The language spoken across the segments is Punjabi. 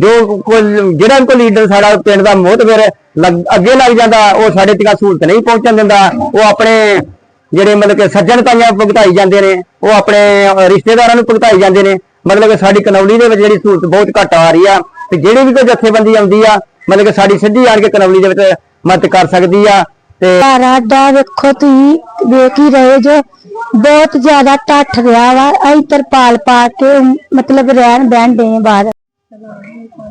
ਜੋ ਕੋਈ- ਜਿਹੜਾ ਕੋਈ ਲੀਡਰ ਸਾਡਾ ਪਿੰਡ ਦਾ ਮੋਹਤਵਰ ਅੱਗੇ ਲੱਗ ਜਾਂਦਾ, ਉਹ ਸਾਡੇ ਤੱਕ ਸਹੂਲਤ ਨਹੀਂ ਪਹੁੰਚਣ ਦਿੰਦਾ। ਉਹ ਆਪਣੇ ਜਿਹੜੇ ਮਤਲਬ ਕਿ ਸੱਜਣ ਤਾਈਆਂ ਭੁਗਤਾਈ ਜਾਂਦੇ ਨੇ, ਉਹ ਆਪਣੇ ਰਿਸ਼ਤੇਦਾਰਾਂ ਨੂੰ ਭੁਗਤਾਈ ਜਾਂਦੇ ਨੇ। ਮਤਲਬ ਕਿ ਸਾਡੀ ਕਨੌਲੀ ਦੇ ਵਿੱਚ ਜਿਹੜੀ ਸਹੂਲਤ ਬਹੁਤ ਘੱਟ ਆ ਰਹੀ ਆ, ਤੇ ਜਿਹੜੀ ਵੀ ਕੋਈ ਜਥੇਬੰਦੀ ਆਉਂਦੀ ਆ, ਮਤਲਬ ਕਿ ਸਾਡੀ ਸਿੱਧੀ ਆਣ ਕੇ ਕਨੌਲੀ ਦੇ ਵਿੱਚ ਮਦਦ ਕਰ ਸਕਦੀ ਆ, ਤੇ ਘਰ ਵੇਖੋ ਤੁਸੀਂ, ਵੇਖ ਹੀ ਰਹੇ ਜੋ, ਬਹੁਤ ਜ਼ਿਆਦਾ ਟੱਠ ਰਿਹਾ ਵਾ ਅਸੀਂ ਤਰਪਾਲ ਪਾ ਕੇ, ਮਤਲਬ ਰਹਿਣ ਬਹਿਣ ਦੇ ਬਾਹਰ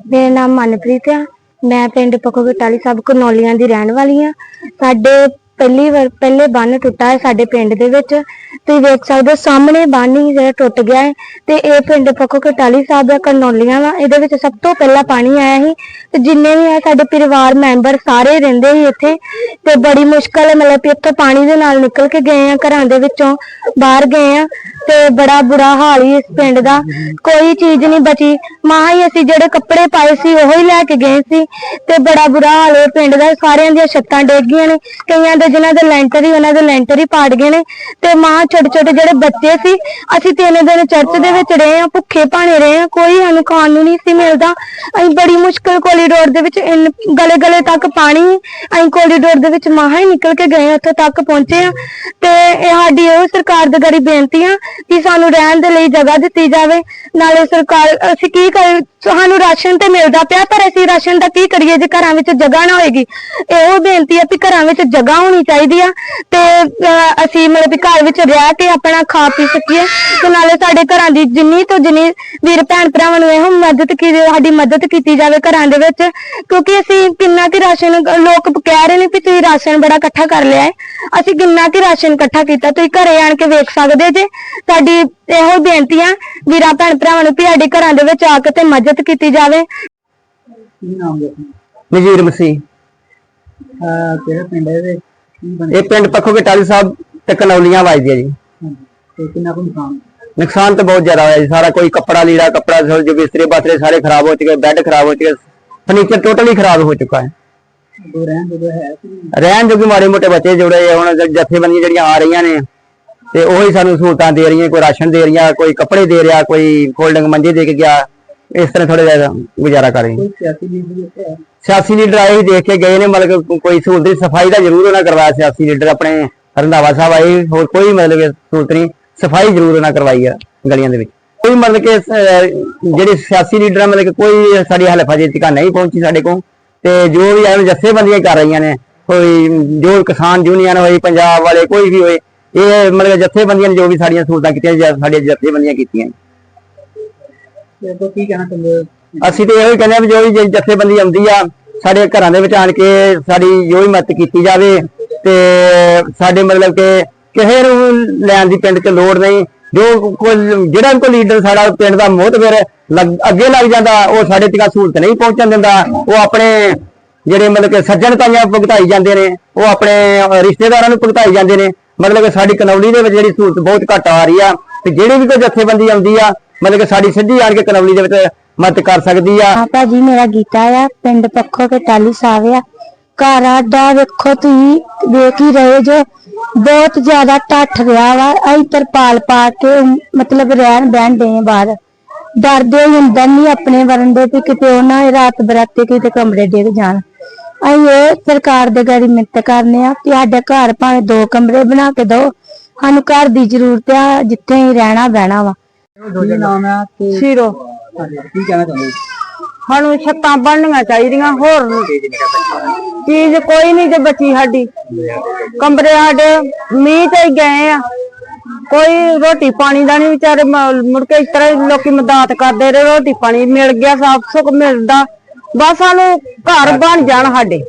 ਮੇਰਾ ਨਾਮ ਮਨਪ੍ਰੀਤ ਆ। ਮੈਂ ਪਿੰਡ ਪੱਖੋ ਗਟਾਲੀ ਸਭ ਕਨੌਲੀਆਂ ਦੀ ਰਹਿਣ ਵਾਲੀ ਆ। ਸਾਡੇ ਪਹਿਲੀ ਵਾਰ, ਪਹਿਲੇ ਬੰਨ ਟੁੱਟਾ ਹੈ ਸਾਡੇ ਪਿੰਡ ਦੇ ਵਿੱਚ। ਤੁਸੀਂ ਵੇਖ ਸਕਦੇ ਹੋ, ਸਾਹਮਣੇ ਬੰਨ ਹੀ ਜਿਹੜਾ ਟੁੱਟ ਗਿਆ ਹੈ। ਤੇ ਇਹ ਪਿੰਡ ਪੱਖੋ ਕਟਾਲੀ ਸਾਹਿਬ ਦਾ ਕਨੌਲੀਆਂ ਵਾ। ਇਹਦੇ ਵਿੱਚ ਸਭ ਤੋਂ ਪਹਿਲਾਂ ਪਾਣੀ ਆਇਆ ਸੀ। ਤੇ ਜਿੰਨੇ ਵੀ ਆ ਸਾਡੇ ਪਰਿਵਾਰ ਮੈਂਬਰ ਸਾਰੇ ਰਹਿੰਦੇ ਸੀ ਇੱਥੇ। ਤੇ ਬੜੀ ਮੁਸ਼ਕਲ ਮਤਲਬ ਕਿ ਇੱਥੋਂ ਪਾਣੀ ਦੇ ਨਾਲ ਨਿਕਲ ਕੇ ਗਏ ਆ, ਘਰਾਂ ਦੇ ਵਿੱਚੋਂ ਬਾਹਰ ਗਏ ਆ। ਤੇ ਬੜਾ ਬੁਰਾ ਹਾਲ ਹੀ ਇਸ ਪਿੰਡ ਦਾ। ਕੋਈ ਚੀਜ਼ ਨਹੀਂ ਬਚੀ। ਮਾਂ ਹੀ ਅਸੀਂ ਜਿਹੜੇ ਕੱਪੜੇ ਪਾਏ ਸੀ, ਉਹੋ ਹੀ ਲੈ ਕੇ ਗਏ ਸੀ। ਤੇ ਬੜਾ ਬੁਰਾ ਹਾਲ ਹੈ ਪਿੰਡ ਦਾ। ਸਾਰਿਆਂ ਦੀਆਂ ਛੱਤਾਂ ਡਿੱਗ ਗਈਆਂ ਨੇ। ਕਈਆਂ ਦੇ ਜਿਨ੍ਹਾਂ ਦੇ ਲੈਂਟਰ ਹੀ, ਉਹਨਾਂ ਦੇ ਲੈਂਟਰ ਹੀ ਪਾੜ ਗਏ ਨੇ। ਤੇ ਮਾਂ ਛੋਟੇ ਛੋਟੇ ਜਿਹੜੇ ਬੱਚੇ ਸੀ, ਅਸੀਂ ਤਿੰਨ ਦਿਨ ਚਰਚ ਦੇ ਵਿੱਚ ਰਹੇ ਆ ਭੁੱਖੇ ਭਾਣੇ ਰਹੇ ਆ ਕੋਈ ਸਾਨੂੰ ਖਾਣ ਨੂੰ ਨਹੀਂ ਸੀ ਮਿਲਦਾ। ਅਸੀਂ ਬੜੀ ਮੁਸ਼ਕਲ ਕੋਰੀਡੋਰ ਦੇ ਵਿੱਚ ਗਲੇ ਗਲੇ ਤੱਕ ਪਾਣੀ ਅਸੀਂ ਕੋਰੀਡੋਰ ਦੇ ਵਿੱਚ ਮਾਂ ਹੀ ਨਿਕਲ ਕੇ ਗਏ ਉੱਥੋਂ ਤੱਕ ਪਹੁੰਚੇ ਆ ਤੇ ਇਹ ਸਾਡੀ ਉਹ ਸਰਕਾਰ ਦੇ ਗੜੀ ਬੇਨਤੀ ਆ ਕਿ ਸਾਨੂੰ ਰਹਿਣ ਦੇ ਲਈ ਜਗ੍ਹਾ ਦਿੱਤੀ ਜਾਵੇ। ਨਾਲੇ ਸਰਕਾਰ ਅਸੀਂ ਕੀ ਕਰ ਸਾਨੂੰ ਰਾਸ਼ਨ ਤੇ ਮਿਲਦਾ ਪਿਆ ਪਰ ਅਸੀਂ ਰਾਸ਼ਨ ਦਾ ਕੀ ਕਰੀਏ ਜੇ ਘਰਾਂ ਵਿੱਚ ਜਗ੍ਹਾ ਨਾ ਹੋਏਗੀ? ਇਹੋ ਬੇਨਤੀ ਆ ਵੀ ਘਰਾਂ ਵਿੱਚ ਜਗ੍ਹਾ ਹੋਣੀ ਚਾਹੀਦੀ ਆ ਤੇ ਅਹ, ਅਸੀਂ ਮਤਲਬ ਵੀ ਘਰ ਵਿੱਚ ਰਹਿ ਕੇ ਆਪਣਾ ਖਾ ਪੀ ਸਕੀਏ ਤੇ ਨਾਲੇ ਸਾਡੇ ਘਰਾਂ ਦੀ ਜਿੰਨੀ ਤੋਂ ਜਿੰਨੀ ਵੀਰ ਭੈਣ ਭਰਾਵਾਂ ਨੂੰ ਇਹੋ ਮਦਦ ਕੀ ਸਾਡੀ ਮਦਦ ਕੀਤੀ ਜਾਵੇ ਘਰਾਂ ਦੇ ਵਿੱਚ ਕਿਉਂਕਿ ਅਸੀਂ ਕਿੰਨਾ ਕਿ ਰਾਸ਼ਨ ਲੋਕ ਕਹਿ ਰਹੇ ਨੇ ਵੀ ਤੁਸੀਂ ਰਾਸ਼ਨ ਬੜਾ ਇਕੱਠਾ ਕਰ ਲਿਆ ਹੈ। ਅਸੀਂ ਕਿੰਨਾ ਕਿ ਰਾਸ਼ਨ ਇਕੱਠਾ ਕੀਤਾ ਤੁਸੀਂ ਘਰੇ ਆਣ ਕੇ ਵੇਖ ਸਕਦੇ ਜੇ। ਸਾਡੀ ਇਹੋ ਬੇਨਤੀ ਆ ਵੀਰਾਂ ਭੈਣ ਭਰਾਵਾਂ ਨੂੰ ਵੀ ਸਾਡੇ ਘਰਾਂ ਦੇ ਵਿੱਚ ਆ ਕੇ ਤੇ ਮਦਦ ਕੀਤੀ ਜਾਵੇ? ਹੈ ਨਜ਼ੀਰ ਮਸੀਹ। ਕਿਹੜਾ ਪਿੰਡ ਹੈ ਕੀ ਇਹ ਪਿੰਡ ਪੱਖੋ ਟਾਲੀ ਸਾਹਿਬ ਤੇ ਕਨੌਲੀਆਂ ਵੱਜਦੀਆਂ ਜੀ। ਤੇ ਕਿੰਨਾ ਕੁ ਨੁਕਸਾਨ? ਨੁਕਸਾਨ ਤਾਂ ਬਹੁਤ ਜ਼ਿਆਦਾ ਹੋਇਆ ਜੀ। ਸਾਰਾ ਕੋਈ ਕੱਪੜਾ ਲੀੜਾ ਕੱਪੜਾ ਜੋ ਜੋ ਬਿਸਤਰੇ ਬਾਤਰੇ ਸਾਰੇ ਖਰਾਬ ਹੋ ਚੁੱਕੇ ਬੈੱਡ ਖਰਾਬ ਹੋ ਚੁੱਕੇ ਫਰਨੀਚਰ ਟੋਟਲੀ ਖਰਾਬ ਹੋ ਚੁੱਕਾ ਹੈ। ਦੋ ਰਹਿਣ ਹੈ ਸੀ ਰਹਿਣ ਜੋਗੇ ਮਾੜੇ ਮੋਟੇ ਬੱਚੇ ਜੁੜੇ ਆ, ਹੁਣ ਜ- ਜਥੇਬੰਦੀਆਂ ਜਿਹੜੀਆਂ ਆ ਰਹੀਆਂ ਨੇ ਤੇ ਉਹੀ ਸਾਨੂੰ ਸਹੂਲਤਾਂ ਦੇ ਰਹੀਆਂ ਕੋਈ ਰਾਸ਼ਨ ਦੇ ਰਹੀਆਂ ਕੋਈ ਕੱਪੜੇ ਦੇ ਰਿਹਾ ਕੋਈ ਫੋਲਡਿੰਗ ਮੰਜੇ ਦੇ ਕੇ ਗਿਆ। ਇਸ ਤਰ੍ਹਾਂ ਥੋੜਾ ਜਿਹਾ ਗੁਜ਼ਾਰਾ ਕਰ ਸਿਆਸੀ ਲੀਡਰ ਵੀ ਆਏ ਸੀ ਦੇਖ ਕੇ ਗਏ ਨੇ ਮਤਲਬ ਕੋਈ ਸਹੂਲਤ ਦੀ ਸਫ਼ਾਈ ਦਾ ਜ਼ਰੂਰ ਉਹਨਾਂ ਕਰਵਾਇਆ ਸਿਆਸੀ ਲੀਡਰ ਆਪਣੇ ਰੰਧਾਵਾ ਸਾਹਿਬ ਆਏ ਹੋਰ ਕੋਈ ਮਤਲਬ ਕਿ ਸਹੂਲਤ ਨਹੀਂ ਸਫ਼ਾਈ ਜ਼ਰੂਰ ਉਹਨਾਂ ਕਰਵਾਈ ਆ ਗਲੀਆਂ ਦੇ ਵਿੱਚ। ਕੋਈ ਮਤਲਬ ਕਿ ਜਿਹੜੇ ਸਿਆਸੀ ਲੀਡਰ ਮਤਲਬ ਕਿ ਕੋਈ ਸਾਡੀ ਹਲਫਾ ਜੇ ਤੱਕ ਨਹੀਂ ਪਹੁੰਚੀ ਸਾਡੇ ਕੋਲ ਤੇ ਜੋ ਵੀ ਐਵੇਂ ਜਥੇਬੰਦੀਆਂ ਕਰ ਰਹੀਆਂ ਨੇ ਕੋਈ ਜੋ ਕਿਸਾਨ ਯੂਨੀਅਨ ਹੋਈ ਪੰਜਾਬ ਵਾਲੇ ਕੋਈ ਵੀ ਹੋਏ ਇਹ ਮਤਲਬ ਜਥੇਬੰਦੀਆਂ ਨੇ ਜੋ ਵੀ ਸਾਡੀਆਂ ਸਹੂਲਤਾਂ ਕੀਤੀਆਂ ਜਾਂ ਸਾਡੀਆਂ ਜਥੇਬੰਦੀਆਂ ਕੀਤੀਆਂ। ਤੇ ਕੀ ਕਹਿਣਾ ਚਾਹੁੰਦੇ ਅਸੀਂ ਤੇ ਇਹੋ ਹੀ ਕਹਿੰਦੇ ਆ ਵੀ ਜੋ ਵੀ ਜਥੇਬੰਦੀ ਆਉਂਦੀ ਆ, ਸਾਡੇ ਘਰਾਂ ਦੇ ਵਿੱਚ ਆਣ ਕੇ ਸਾਡੀ ਜੋ ਵੀ ਮਦਦ ਕੀਤੀ ਜਾਵੇ ਤੇ ਸਾਡੇ ਮਤਲਬ ਕਿ ਕਿਸੇ ਨੂੰ ਲੈਣ ਦੀ ਪਿੰਡ 'ਚ ਲੋੜ ਨਹੀਂ। ਜੋ ਕੋਈ ਜਿਹੜਾ ਕੋਈ ਲੀਡਰ ਸਾਡਾ ਪਿੰਡ ਦਾ ਮੋਹਤਵਰ ਅੱਗੇ ਲੱਗ ਜਾਂਦਾ, ਉਹ ਸਾਡੇ ਤੱਕ ਸਹੂਲਤ ਨਹੀਂ ਪਹੁੰਚਣ ਦਿੰਦਾ। ਉਹ ਆਪਣੇ ਜਿਹੜੇ ਮਤਲਬ ਕਿ ਸੱਜਣ ਤਾਈਆਂ ਭੁਗਤਾਈ ਜਾਂਦੇ ਨੇ, ਉਹ ਆਪਣੇ ਰਿਸ਼ਤੇਦਾਰਾਂ ਨੂੰ ਭੁਗਤਾਈ ਜਾਂਦੇ ਨੇ। ਮਤਲਬ ਕਿ ਸਾਡੀ ਕਨੌਲੀ ਦੇ ਵਿੱਚ ਜਿਹੜੀ ਸਹੂਲਤ ਬਹੁਤ ਘੱਟ ਆ ਰਹੀ ਆ। ਤੇ ਜਿਹੜੀ ਵੀ ਕੋਈ ਜਥੇਬੰਦੀ ਆਉਂਦੀ ਆ ਮਤਲਬ ਕਿ ਸਾਡੀ ਸਿੱਧੀ ਆਣ ਕੇ ਕਨੌਲੀ ਦੇ ਵਿੱਚ ਮਦਦ ਕਰ ਸਕਦੀ ਆ। ਹਾਂ ਭਾਜੀ ਮੇਰਾ ਗੀਤਾ ਆ, ਪਿੰਡ ਪੱਖੋ ਕੇ ਟਾਲੀ ਸਾਹਿਬ ਘਰ ਦਾ ਵੇਖੋ ਤੁਸੀਂ, ਵੇਖ ਹੀ ਰਹੇ ਜੋ। ਬਹੁਤ ਜ਼ਿਆਦਾ ਟੱਠ ਰਿਹਾ ਵਾ, ਅਸੀਂ ਤਰਪਾਲ ਪਾ ਕੇ, ਮਤਲਬ ਰਹਿਣ ਬਹਿਣ ਦੇ ਬਾਹਰ ਡਰਦੇ ਹੀ ਅੰਦਰ ਨਹੀਂ ਆਪਣੇ ਵਰਨ ਦੇ ਵੀ ਕਿਤੇ ਉਹਨਾਂ ਦੀ ਰਾਤ ਬਰਾਤੇ ਕਿਤੇ ਕਮਰੇ ਡਿੱਗ ਜਾਣ। ਅਸੀਂ ਇਹ ਸਰਕਾਰ ਦੇ ਗਾੜੀ ਮਿੰਤ ਕਰਨੇ ਆ ਕਿ ਸਾਡੇ ਘਰ ਭਾਵੇਂ ਦੋ ਕਮਰੇ ਬਣਾ ਕੇ ਦਿਓ। ਸਾਨੂੰ ਘਰ ਦੀ ਜ਼ਰੂਰਤ ਆ, ਜਿੱਥੇ ਹੀ ਰਹਿਣਾ ਬਹਿਣਾ ਵਾ। ਕੀ ਨਾਮ ਹੈ ਤੇ ਸ਼ੀਰੋ। ਕੀ ਕਹਿਣਾ ਚਾਹੁੰਦੇ ਹੋ? ਸਾਨੂੰ ਛੱਤਾਂ ਬਣਨੀਆਂ ਚਾਹੀਦੀਆਂ ਹੋਰ ਚੀਜ਼ ਕੋਈ ਨਹੀਂ ਜੇ ਬਚੀ ਸਾਡੀ। ਕਮਰੇ ਸਾਡੇ ਮੀਂਹ ਤੇ ਹੀ ਗਏ ਆ। ਕੋਈ ਰੋਟੀ ਪਾਣੀ ਦਾ ਨਹੀਂ ਵਿਚਾਰੇ ਮੁੜ ਕੇ ਇਸ ਤਰ੍ਹਾਂ ਹੀ ਲੋਕੀ ਮਦਦ ਕਰਦੇ ਰਹੇ ਰੋਟੀ ਪਾਣੀ ਮਿਲ ਗਿਆ ਸਾਫ਼ ਸੁੱਖ ਮਿਲਦਾ। ਬਸ ਸਾਨੂੰ ਘਰ ਬਣ ਜਾਣ ਸਾਡੇ।